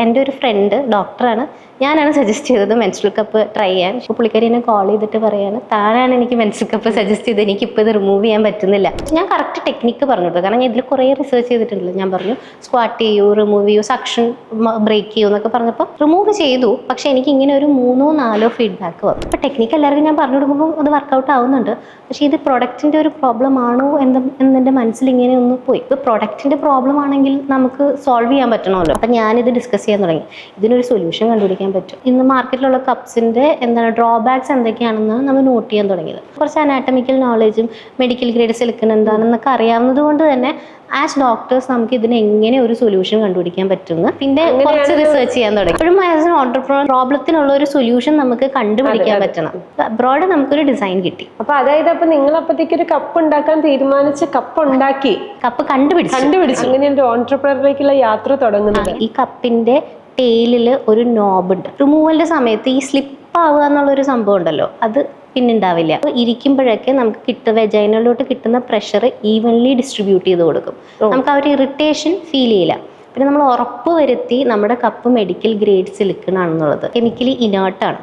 എന്റെ ഒരു ഫ്രണ്ട് ഡോക്ടറാണ് ഞാനാണ് സജസ്റ്റ് ചെയ്തത് മെൻസ്ട്രൽ കപ്പ് ട്രൈ ചെയ്യാൻ. ഇപ്പോൾ പുള്ളിക്കാരി എന്നെ കോൾ ചെയ്തിട്ട് പറയാണ് താനാണ് എനിക്ക് മെൻസ്ട്രൽ കപ്പ് സജസ്റ്റ് ചെയ്തത്. എനിക്ക് ഇപ്പോൾ ഇത് റിമൂവ് ചെയ്യാൻ പറ്റുന്നില്ല. ഞാൻ കറക്റ്റ് ടെക്നിക്ക് പറഞ്ഞു കൊടുത്തു കാരണം ഞാൻ ഇതിൽ കുറേ റിസർച്ച് ചെയ്തിട്ടുണ്ടല്ലോ. ഞാൻ പറഞ്ഞു സ്ക്വാട്ട് ചെയ്യൂ റിമൂവ് ചെയ്യൂ സക്ഷൻ ബ്രേക്ക് ചെയ്യൂ എന്നൊക്കെ പറഞ്ഞപ്പോൾ റിമൂവ് ചെയ്തു. പക്ഷേ എനിക്ക് ഇങ്ങനെ ഒരു മൂന്നോ നാലോ ഫീഡ്ബാക്ക് വന്നു. അപ്പോൾ ടെക്നിക്ക് എല്ലാവർക്കും ഞാൻ പറഞ്ഞു കൊടുക്കുമ്പോൾ അത് വർക്കൗട്ട് ആവുന്നുണ്ട്. പക്ഷേ ഇത് പ്രൊഡക്റ്റിന്റെ ഒരു പ്രോബ്ലം ആണോ എന്ന് ഇങ്ങനെ ഒന്ന് പോയി. ഇപ്പോൾ പ്രൊഡക്റ്റിന്റെ പ്രോബ്ലം ആണെങ്കിൽ നമുക്ക് സോൾവ് ചെയ്യാൻ പറ്റണമല്ലോ. അപ്പം ഞാനിത് ഡിസ്കസ് ചെയ്യാൻ തുടങ്ങി. ഇതിനൊരു സൊല്യൂഷൻ കണ്ടുപിടിക്കാൻ പറ്റും. ഇന്ന് മാർക്കറ്റിലുള്ള കപ്സിന്റെ എന്താണ് ഡ്രോബാക്സ് എന്തൊക്കെയാണെന്ന് നമ്മൾ നോട്ട് ചെയ്യാൻ തുടങ്ങിയത്. കുറച്ച് അനാറ്റമിക്കൽ നോളജും മെഡിക്കൽ ഗ്രേഡ് സിലിക്കൺ എന്താണെന്നൊക്കെ അറിയാവുന്നത് കൊണ്ട് തന്നെ ആസ് ഡോക്ടേഴ്സ് നമുക്ക് ഇതിന് എങ്ങനെ ഒരു സൊല്യൂഷൻ കണ്ടുപിടിക്കാൻ പറ്റുമെന്ന് പിന്നെ കുറച്ച് റിസർച്ച് ചെയ്യാൻ തുടങ്ങി. ഇപ്പോഴും ആസ് എൻ ഓണ്ടർപ്രണർ പ്രോബ്ലത്തിനുള്ള ഒരു സൊല്യൂഷൻ നമുക്ക് കണ്ടുപിടിക്കാൻ പറ്റണം. അബ്രോഡ് നമുക്കൊരു ഡിസൈൻ കിട്ടി. അപ്പൊ അതായത് അപ്പൊ നിങ്ങൾ അപ്പത്തേക്ക് ഒരു കപ്പ് ഉണ്ടാക്കാൻ തീരുമാനിച്ച കപ്പ് ഉണ്ടാക്കി. കപ്പ് കണ്ടുപിടിച്ചു. കണ്ടുപിടിച്ചു. അങ്ങനെ ഒരു ഓൺടർപ്രണറിലേക്കുള്ള യാത്ര തുടങ്ങുന്നത്. ഈ കപ്പിന്റെ ടെയിലിൽ ഒരു നോബ് ഉണ്ട്. റിമൂവലിന്റെ സമയത്ത് ഈ സ്ലിപ്പ് ആവുക എന്നുള്ള ഒരു സംഭവം ഉണ്ടല്ലോ. അത് പിന്നെ ഉണ്ടാവില്ല അപ്പൊ ഇരിക്കുമ്പോഴൊക്കെ നമുക്ക് കിട്ടുന്ന വെജൈനലോട്ട് കിട്ടുന്ന പ്രഷർ ഈവൻലി ഡിസ്ട്രിബ്യൂട്ട് ചെയ്ത് കൊടുക്കും. നമുക്ക് ആ ഒരു ഇറിറ്റേഷൻ ഫീൽ ചെയ്യില്ല. പിന്നെ നമ്മൾ ഉറപ്പ് വരുത്തി നമ്മുടെ കപ്പ് മെഡിക്കൽ ഗ്രേഡ് സിലിക്കൺ ആണെന്നുള്ളത് കെമിക്കലി ഇനേർട്ടാണ്